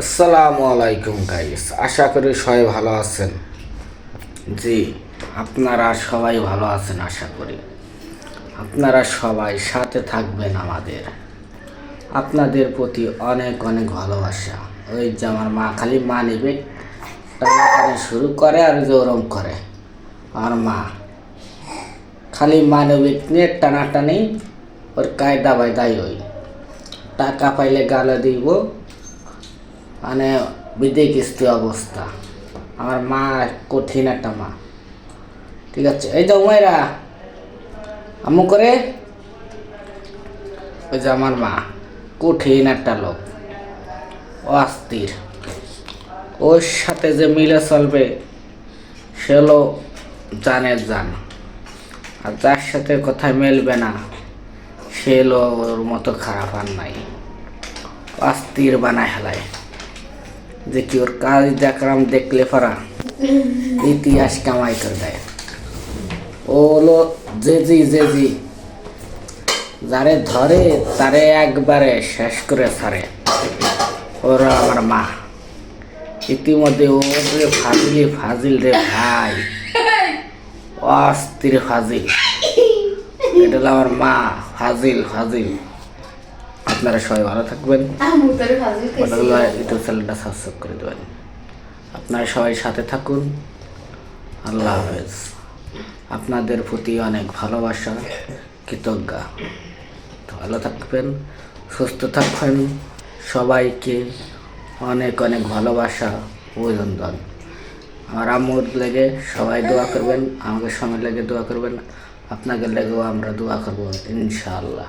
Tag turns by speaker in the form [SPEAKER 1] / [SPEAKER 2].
[SPEAKER 1] আসসালামু আলাইকুম গাইস আশা করি সবাই ভালো আছেন। জি, আপনারা সবাই ভালো আছেন, আশা করি। আপনারা সবাই সাথে থাকবেন আমাদের। আপনাদের প্রতি অনেক অনেক ভালোবাসা। ওই যে আমার মা খালি মা নেবে শুরু করে আর যে ওরম করে। আমার মা। খালি মানবিক নিয়ে টানাটানি, ওর কায়দা বায়দাই ওই। টাকা পাইলে গালে দিব মানে বিদে কিস্তি অবস্থা। আমার মা কঠিন একটা মা। ঠিক আছে? এই যে উমাইরা আমু করে? ওই যে আমার মা, কঠিন একটা লোক। অস্থির। ওর সাথে যে মিলে চলবে, সে হলো জানের জান। আর যার সাথে কথায় মেলবে না, সে হলো ওর মতো খারাপ আর নাই। অস্থির বানায় হেলায় যে ওর কাজ দেখলাম, দেখলে পারা। ইতিহাস কামাই করে দেয়। ও হলো জেজি জেজি। যারে ধরে, তারে একবারে শেষ করে ছাড়ে। ওরা আমার মা। ইতিমধ্যে ও রে ফাজিলি, ফাজিল রে ভাই। অস্থির ফাজিল। এটা হলো আমার মা, ফাজিল ফাজিল। আপনারা সবাই ভালো থাকবেন। ইউটিউব চ্যানেলটা সাবস্ক্রাইব করে দেবেন। আপনারা সবাই সাথে থাকুন। আল্লাহ হাফেজ। আপনাদের প্রতি অনেক ভালোবাসা কৃতজ্ঞ। তো ভালো থাকবেন সুস্থ থাকবেন। সবাইকে অনেক অনেক ভালোবাসা অভিনন্দন। আমার আম্মুর লেগে সবাই দোয়া করবেন আমাকে সময় লেগে দোয়া করবেন। আপনাকে লেগেও আমরা দোয়া করব ইনশাআল্লাহ।